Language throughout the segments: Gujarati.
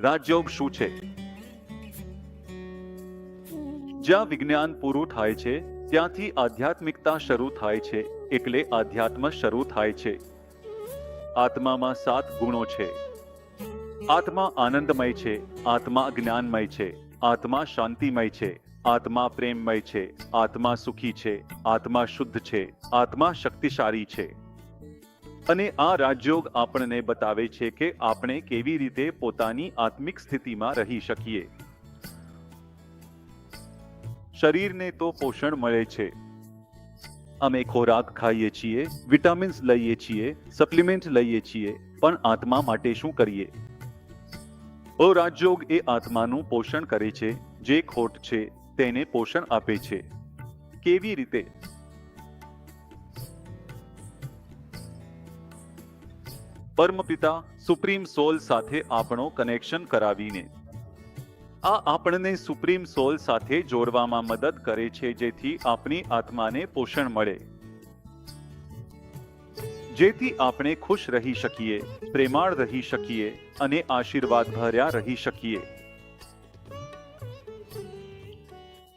રાજયોગ શું છે? જ્યાં વિજ્ઞાન પૂરું થાય છે, ત્યાંથી આધ્યાત્મિકતા શરૂ થાય છે, એટલે આધ્યાત્મ શરૂ થાય છે. આત્મામાં સાત ગુણો છે. આત્મા આનંદમય છે, આત્મા જ્ઞાનમય છે, આત્મા શાંતિમય છે, આત્મા પ્રેમમય છે, આત્મા સુખી છે, આત્મા શુદ્ધ છે, આત્મા શક્તિશાળી છે. અને આ રાજયોગ આપણને બતાવે છે કે આપણે કેવી રીતે પોતાની આત્મિક સ્થિતિમાં રહી શકીએ. શરીરને તો પોષણ મળે છે. અમે ખોરાક ખાઈએ છીએ, વિટામિન્સ લઈએ છીએ, સપ્લિમેન્ટ લઈએ છીએ, પણ આત્મા માટે શું કરીએ? અરાજયોગ એ આત્માનું પોષણ કરે છે, જે ખોટ છે, તેને પોષણ આપે છે. કેવી રીતે? પરમપિતા સુપ્રીમ સોલ સાથે આપણો કનેક્શન કરાવીને. આ આપણને સુપ્રીમ સોલ સાથે જોડવામાં મદદ કરે છે, જેથી આપણી આત્માને પોષણ મળે. જેથી આપણે ખુશ રહી શકીએ, પ્રેમાળ રહી શકીએ અને આશીર્વાદ ભર્યા રહી શકીએ.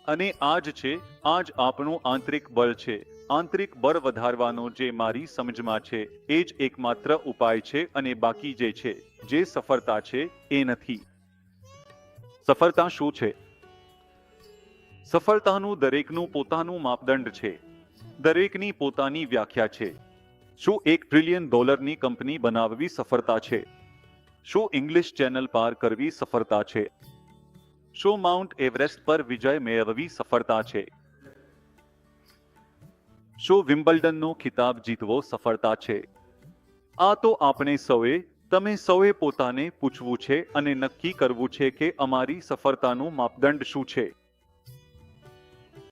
અને આજ છે, આજ આપણું આંતરિક બળ છે. આંતરિક બળ વધારવાનો જે મારી સમજમાં છે, એ જ એકમાત્ર ઉપાય છે અને બાકી જે છે, જે સફળતા છે, એ નથી. સફળતા શું છે? સફળતાનું દરેકનું પોતાનું માપદંડ છે. દરેકની પોતાની વ્યાખ્યા છે. શું એક ટ્રિલિયન ડોલરની કંપની બનાવવી સફળતા છે? શું ઇંગ્લિશ ચેનલ પાર કરવી સફળતા છે? શું માઉન્ટ એવરેસ્ટ પર વિજય મેળવવી સફળતા છે? શું વિમ્બલ્ડનનો ખિતાબ જીતવો સફળતા છે? આ તો આપણે સૌએ, તમે સૌએ પોતાને પૂછવું છે અને નક્કી કરવું છે કે અમારી સફળતાનું માપદંડ શું છે?